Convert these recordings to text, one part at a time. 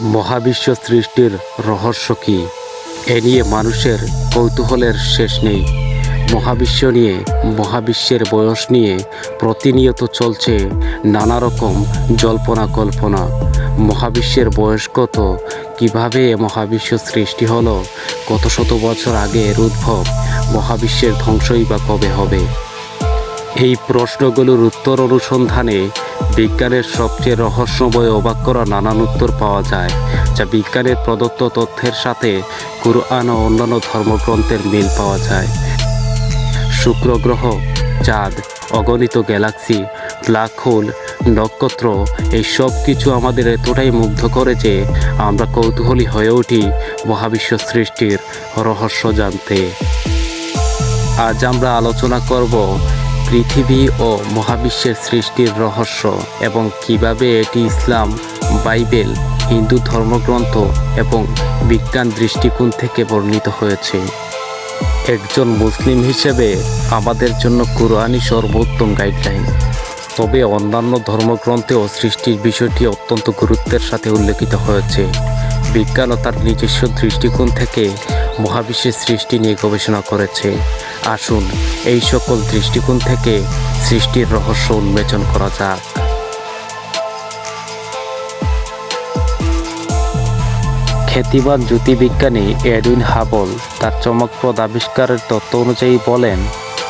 মহাবিশ্ব সৃষ্টির রহস্য কী? এ নিয়ে মানুষের কৌতূহলের শেষ নেই। মহাবিশ্ব নিয়ে, মহাবিশ্বের বয়স নিয়ে প্রতিনিয়ত চলছে নানা রকম জল্পনা কল্পনা। মহাবিশ্বের বয়স কত? কীভাবে মহাবিশ্ব সৃষ্টি হলো? কত শত বছর আগে এর উদ্ভব মহাবিশ্বের ধ্বংসই বা কবে হবে? এই প্রশ্নগুলোর উত্তর অনুসন্ধানে বিজ্ঞানের সবচেয়ে রহস্যময় অবাক করা নানান উত্তর পাওয়া যায়, যা বিজ্ঞানের প্রদত্ত তথ্যের সাথে কুরআন ও অন্যান্য ধর্মগ্রন্থের মিল পাওয়া যায়। শুক্র গ্রহ, চাঁদ, অগণিত গ্যালাক্সি ব্ল্যাক হোল নক্ষত্র, এই সব কিছু আমাদের এতটাই মুগ্ধ করে যে আমরা কৌতূহলী হয়ে উঠি মহাবিশ্ব সৃষ্টির রহস্য জানতে। আজ আমরা আলোচনা করব পৃথিবী ও মহাবিশ্বের সৃষ্টির রহস্য এবং কীভাবে এটি ইসলাম, বাইবেল, হিন্দু ধর্মগ্রন্থ এবং বিজ্ঞান দৃষ্টিকোণ থেকে বর্ণিত হয়েছে। একজন মুসলিম হিসেবে আমাদের জন্য কোরআনই সর্বোত্তম গাইডলাইন। তবে অন্যান্য ধর্মগ্রন্থেও সৃষ্টির বিষয়টি অত্যন্ত গুরুত্বের সাথে উল্লেখিত হয়েছে। বিজ্ঞান ও তার নিজস্ব দৃষ্টিকোণ থেকে মহাবিশ্বের সৃষ্টি নিয়ে গবেষণা করেছে। আসুন এই সকল দৃষ্টিকোণ থেকে সৃষ্টির রহস্য উন্মোচন করা যাক। খ্যাতিমান জ্যোতির্বিজ্ঞানী এডুইন হাবল তার চমকপ্রদ আবিষ্কারের তত্ত্ব অনুযায়ী বলেন,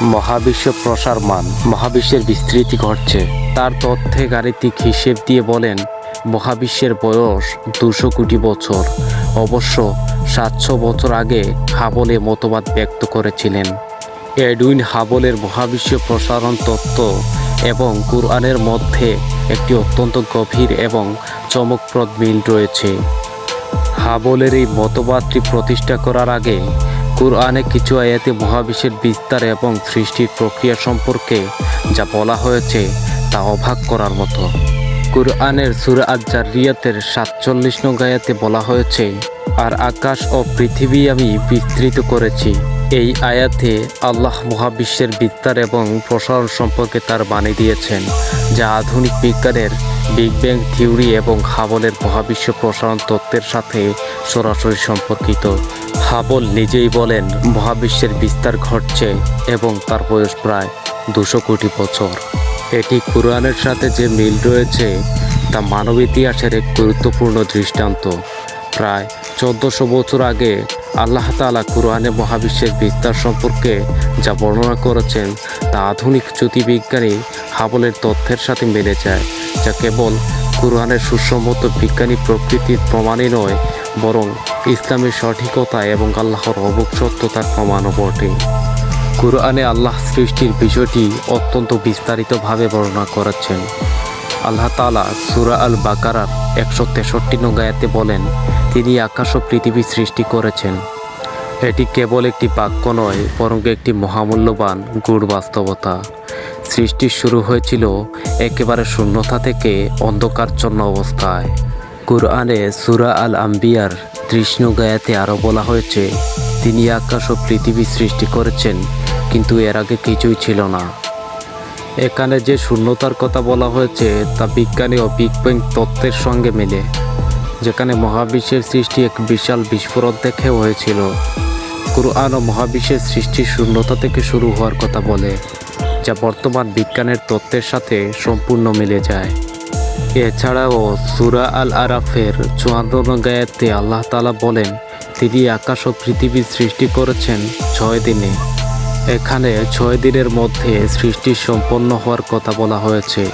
মহাবিশ্ব প্রসারমান, মহাবিশ্বের বিস্তৃতি ঘটছে। তার তথ্যে গাণিতিক হিসেব দিয়ে বলেন মহাবিশ্বের বয়স দুশো কোটি বছর। অবশ্য সাতশো বছর আগে হাবলে মতবাদ ব্যক্ত করেছিলেন। এডুইন হাবলের মহাবিশ্ব প্রসারণ তত্ত্ব এবং কুরআনের মধ্যে একটি অত্যন্ত গভীর এবং চমকপ্রদ মিল রয়েছে। হাবলের এই মতবাদটি প্রতিষ্ঠা করার আগে কুরআনে কিছু আয়াতে মহাবিশ্বের বিস্তার এবং সৃষ্টির প্রক্রিয়া সম্পর্কে যা বলা হয়েছে তা অবাক করার মতো। কুরআনের সুরা আজ জারিয়াতের সাতচল্লিশ নং আয়াতে বলা হয়েছে, আর আকাশ ও পৃথিবী আমি বিস্তৃত করেছি। এই আয়াতে আল্লাহ মহাবিশ্বের বিস্তার এবং প্রসারণ সম্পর্কে তার বাণী দিয়েছেন, যা আধুনিক বিজ্ঞানের, বিগ ব্যাং থিওরি এবং হাবলের মহাবিশ্ব প্রসারণ তত্ত্বের সাথে সরাসরি সম্পর্কিত। হাবল নিজেই বলেন, মহাবিশ্বের বিস্তার ঘটছে এবং তার বয়স প্রায় দুশো কোটি বছর। এটি কোরআনের সাথে যে মিল রয়েছে, তা মানব ইতিহাসের এক গুরুত্বপূর্ণ দৃষ্টান্ত। প্রায় চোদ্দশো বছর আগে আল্লাহ তালা কুরআনে মহাবিশ্বের বিস্তার সম্পর্কে যা বর্ণনা করেছেন, তা আধুনিক জ্যোতির্বিজ্ঞানী হাবলের তথ্যের সাথে মিলে যায়, যা কেবল কুরআনের সুসম্মত বিজ্ঞানী প্রকৃতির প্রমাণই নয়, বরং ইসলামের সঠিকতা এবং আল্লাহর অবক সত্যতার প্রমাণও বটে। কুরআনে আল্লাহ সৃষ্টির বিষয়টি অত্যন্ত বিস্তারিতভাবে বর্ণনা করেছেন। আল্লাহ তালা সুরা আল বাকারার একশো তেষট্টি নগায়াতে বলেন, তিনি আকাশ ও পৃথিবী সৃষ্টি করেছেন। এটি কেবল একটি বাক্য নয়, বরং একটি মহামূল্যবান গূঢ় বাস্তবতা। সৃষ্টি শুরু হয়েছিল একেবারে শূন্যতা থেকে অন্ধকারচ্ছন্ন অবস্থায়। কুরআনে সুরা আল আম্বিয়ার তৃষ্ণ গায়াতে আরও বলা হয়েছে, তিনি আকাশ ও পৃথিবী সৃষ্টি করেছেন কিন্তু এর আগে কিছুই ছিল না। এখানে যে শূন্যতার কথা বলা হয়েছে, তা বিজ্ঞানী ও বিগ ব্যাং তত্ত্বের সঙ্গে মেলে, যেখানে মহাবিশ্বের সৃষ্টি এক বিশাল বিস্ফোরণ থেকে হয়েছিল। কুরআন ও মহাবিশ্বের সৃষ্টি শূন্যতা থেকে শুরু হওয়ার কথা বলে, যা বর্তমান বিজ্ঞানের তত্ত্বের সাথে সম্পূর্ণ মিলে যায়। এছাড়াও সুরা আল আরাফের চুয়ান্ন গায়াতে আল্লাহ তালা বলেন, তিনি আকাশ ও পৃথিবীর সৃষ্টি করেছেন ছয় দিনে। এখানে ছয় দিনের মধ্যে সৃষ্টি সম্পন্ন হওয়ার কথা বলা হয়েছে।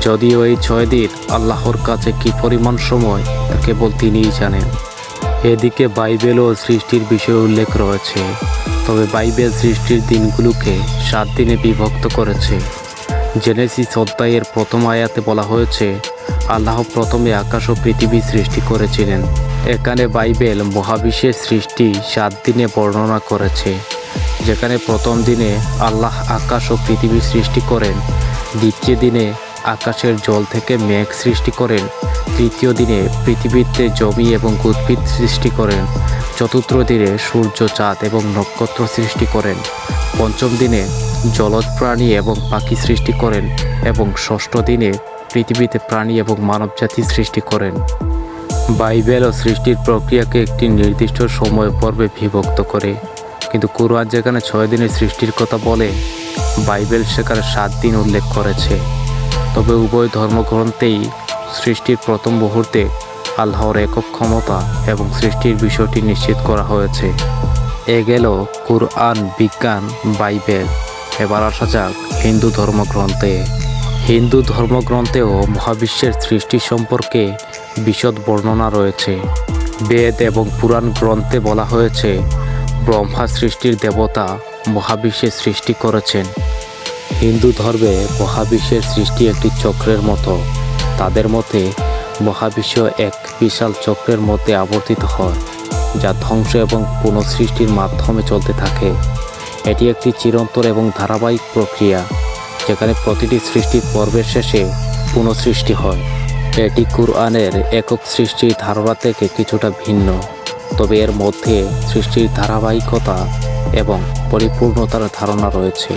যদিও এই ছয় দিন আল্লাহর কাছে কি পরিমাণ সময়, তা কেবল তিনিই জানেন। এদিকে বাইবেলও সৃষ্টির বিষয়ে উল্লেখ রয়েছে। তবে বাইবেল সৃষ্টির দিনগুলোকে সাত দিনে বিভক্ত করেছে। জেনেসিস অধ্যায়ের প্রথম আয়াতে বলা হয়েছে, আল্লাহ প্রথমে আকাশ ও পৃথিবী সৃষ্টি করেছিলেন। এখানে বাইবেল মহাবিশ্বের সৃষ্টি সাত দিনে বর্ণনা করেছে। যেখানে প্রথম দিনে আল্লাহ আকাশ ও পৃথিবী সৃষ্টি করেন, দ্বিতীয় দিনে আকাশের জল থেকে মেঘ সৃষ্টি করেন, তৃতীয় দিনে পৃথিবীতে জমি এবং উদ্ভিদ সৃষ্টি করেন, চতুর্থ দিনে সূর্য, চাঁদ এবং নক্ষত্র সৃষ্টি করেন, পঞ্চম দিনে জলজ প্রাণী এবং পাখি সৃষ্টি করেন এবং ষষ্ঠ দিনে পৃথিবীতে প্রাণী এবং মানবজাতি সৃষ্টি করেন। বাইবেল ও সৃষ্টির প্রক্রিয়াকে একটি নির্দিষ্ট সময় পর্বে বিভক্ত করে। কিন্তু কুরআন যেখানে ছয় দিনের সৃষ্টির কথা বলে, বাইবেল সেখানে সাত দিন উল্লেখ করেছে। তবে উভয় ধর্মগ্রন্থেই সৃষ্টির প্রথম মুহূর্তে আল্লাহর একক ক্ষমতা এবং সৃষ্টির বিষয়টি নিশ্চিত করা হয়েছে। এ গেল কুরআন, বিজ্ঞান, বাইবেল। এবার আসা যাক হিন্দু ধর্মগ্রন্থে। হিন্দু ধর্মগ্রন্থেও মহাবিশ্বের সৃষ্টি সম্পর্কে বিশদ বর্ণনা রয়েছে। বেদ এবং পুরাণ গ্রন্থে বলা হয়েছে ব্রহ্মা সৃষ্টির দেবতা মহাবিশ্বের সৃষ্টি করেছেন। হিন্দু ধর্মে মহাবিশ্বের সৃষ্টি একটি চক্রের মতো। তাদের মতে, মহাবিশ্ব এক বিশাল চক্রের মধ্যে আবর্তিত হয়, যা ধ্বংস এবং পুনঃসৃষ্টির মাধ্যমে চলতে থাকে। এটি একটি চিরন্তর এবং ধারাবাহিক প্রক্রিয়া, যেখানে প্রতিটি সৃষ্টির পর্বের শেষে পুনঃসৃষ্টি হয়। এটি কুরআনের একক সৃষ্টির ধারণা থেকে কিছুটা ভিন্ন। তবে এর মধ্যে সৃষ্টির ধারাবাহিকতা এবং পরিপূর্ণতার ধারণা রয়েছে,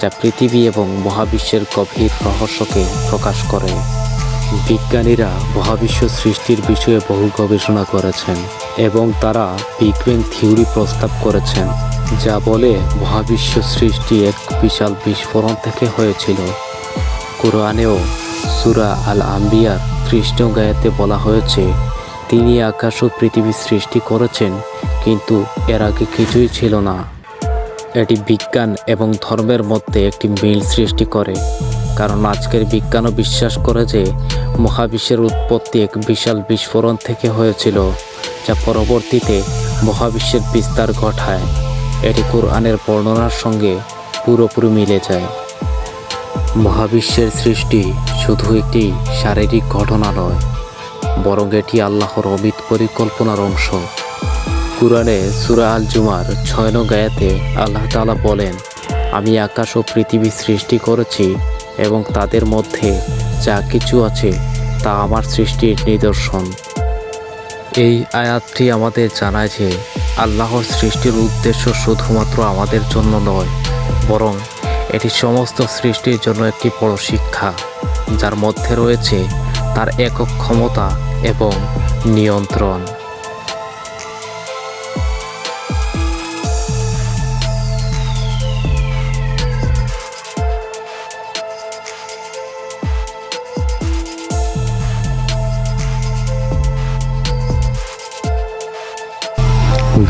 যা পৃথিবী এবং মহাবিশ্বের গভীর রহস্যকে প্রকাশ করে। বিজ্ঞানীরা মহাবিশ্ব সৃষ্টির বিষয়ে বহু গবেষণা করেছেন এবং তারা বিগ ব্যাং থিওরি প্রস্তাব করেছেন, যা বলে মহাবিশ্ব সৃষ্টি এক বিশাল বিস্ফোরণ থেকে হয়েছিল। কোরআনেও সুরা আল আম্বিয়ার কৃষ্ণ গায়াতে বলা হয়েছে তিনি আকাশ ও পৃথিবী সৃষ্টি করেছেন, কিন্তু এর আগে কিছুই ছিল না। এটি বিজ্ঞান এবং ধর্মের মধ্যে একটি মিল সৃষ্টি করে, কারণ আজকের বিজ্ঞানও বিশ্বাস করে যে মহাবিশ্বের উৎপত্তি এক বিশাল বিস্ফোরণ থেকে হয়েছিল, যা পরবর্তীতে মহাবিশ্বের বিস্তার ঘটায়। এটি কোরআনের বর্ণনার সঙ্গে পুরোপুরি মিলে যায়। মহাবিশ্বের সৃষ্টি শুধু একটি শারীরিক ঘটনা নয় বরং এটি আল্লাহর অমিত পরিকল্পনার অংশ। কুরআনে সুরা আল জুমার ছয় গায়াতে আল্লাহ তাআলা বলেন, আমি আকাশ ও পৃথিবী সৃষ্টি করেছি এবং তাদের মধ্যে যা কিছু আছে তা আমার সৃষ্টির নিদর্শন। এই আয়াতটি আমাদের জানায় যে, আল্লাহর সৃষ্টির উদ্দেশ্য শুধুমাত্র আমাদের জন্য নয়, বরং এটি সমস্ত সৃষ্টির জন্য একটি বড় শিক্ষা, যার মধ্যে রয়েছে তার একক ক্ষমতা এবং নিয়ন্ত্রণ।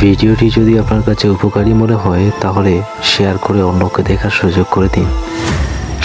ভিডিওটি যদি আপনার কাছে উপকারী মনে হয়, তাহলে শেয়ার করে অন্যকে দেখার সুযোগ করে দিন।